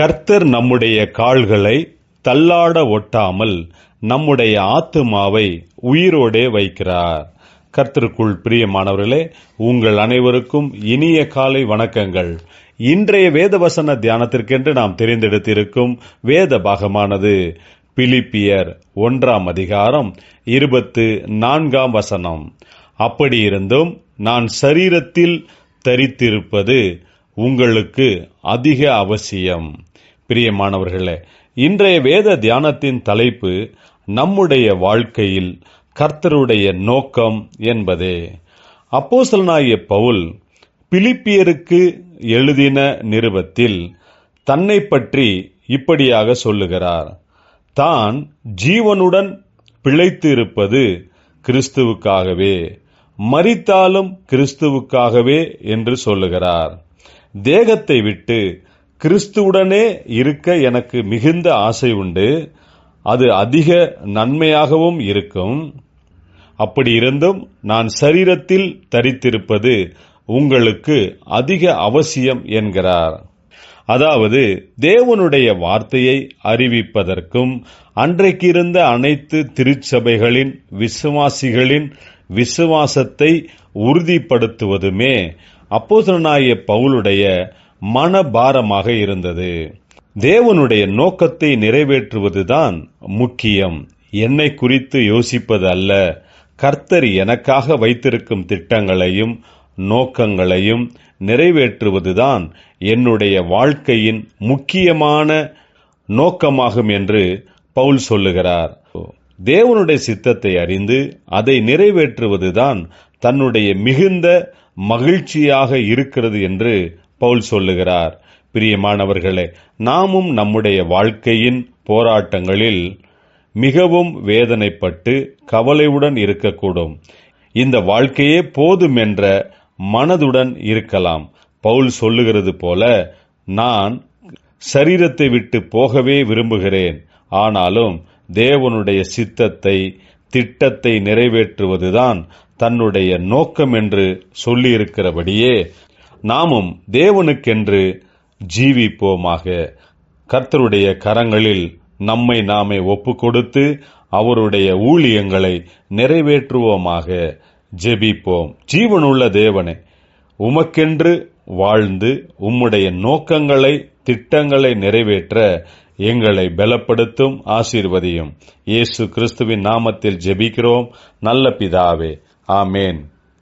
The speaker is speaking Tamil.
கர்த்தர் நம்முடைய கால்களை தள்ளாட ஒட்டாமல் நம்முடைய ஆத்துமாவை உயிரோடே வைக்கிறார். கர்த்தருக்குள் பிரியமானவர்களே உங்கள் அனைவருக்கும் இனிய காலை வணக்கங்கள். இன்றைய வேதவசன தியானத்திற்கென்று நாம் தெரிந்தெடுத்திருக்கும் வேத பாகமானது பிலிப்பியர் ஒன்றாம் அதிகாரம் இருபத்து நான்காம் வசனம். அப்படியிருந்தும் நான் சரீரத்தில் தரித்திருப்பது உங்களுக்கு அதிக அவசியம். பிரியமானவர்களே இன்றைய வேத தியானத்தின் தலைப்பு நம்முடைய வாழ்க்கையில் கர்த்தருடைய நோக்கம் என்பதே. அப்போசலனாகிய பவுல் பிலிப்பியருக்கு எழுதின நிருபத்தில் தன்னை பற்றி இப்படியாக சொல்லுகிறார் தான் ஜீவனுடன் பிழைத்து இருப்பது கிறிஸ்துவுக்காகவே மறித்தாலும் கிறிஸ்துவுக்காகவே என்று சொல்லுகிறார். தேகத்தை விட்டு கிறிஸ்துவுடனே இருக்க எனக்கு மிகுந்த ஆசை உண்டு. அது அதிக நன்மையாகவும் இருக்கும். அப்படி இருந்தும் நான் சரீரத்தில் தரித்திருப்பது உங்களுக்கு அதிக அவசியம் என்கிறார். அதாவது தேவனுடைய வார்த்தையை அறிவிப்பதற்கும் அன்றைக்கிருந்த அனைத்து திருச்சபைகளின் விசுவாசிகளின் விசுவாசத்தை உறுதிப்படுத்துவதுமே அப்போசனாய பவுலுடைய மனபாரமாக இருந்தது. தேவனுடைய நோக்கத்தை நிறைவேற்றுவதுதான் முக்கியம். என்னை குறித்து யோசிப்பது அல்ல. கர்த்தர் எனக்காக வைத்திருக்கும் திட்டங்களையும் நோக்கங்களையும் நிறைவேற்றுவதுதான் என்னுடைய வாழ்க்கையின் முக்கியமான நோக்கமாகும் என்று பவுல் சொல்லுகிறார். தேவனுடைய சித்தத்தை அறிந்து அதை நிறைவேற்றுவதுதான் தன்னுடைய மிகுந்த மகிழ்ச்சியாக இருக்கிறது என்று பவுல் சொல்லுகிறார் பிரியமானவர்களே நாமும் நம்முடைய வாழ்க்கையின் போராட்டங்களில் மிகவும் வேதனைப்பட்டு கவலையுடன் இருக்கக்கூடும். இந்த வாழ்க்கையே போதும் என்ற மனதுடன் இருக்கலாம். பவுல் சொல்லுகிறது போல நான் சரீரத்தை விட்டு போகவே விரும்புகிறேன். ஆனாலும் தேவனுடைய சித்தத்தை திட்டத்தை நிறைவேற்றுவதுதான் தன்னுடைய நோக்கம் என்று சொல்லியிருக்கிறபடியே நாமும் தேவனுக்கென்று ஜீவிப்போமாக. கர்த்தருடைய கரங்களில் நம்மை நாமே ஒப்பு கொடுத்து அவருடைய ஊழியங்களை நிறைவேற்றுவோமாக. ஜெபிப்போம். ஜீவனுள்ள தேவனே உமக்கென்று வாழ்ந்து உம்முடைய நோக்கங்களை திட்டங்களை நிறைவேற்ற எங்களை பலப்படுத்தும் ஆசீர்வதியும். இயேசு கிறிஸ்துவின் நாமத்தில் ஜெபிக்கிறோம். நல்ல பிதாவே ஆமேன்.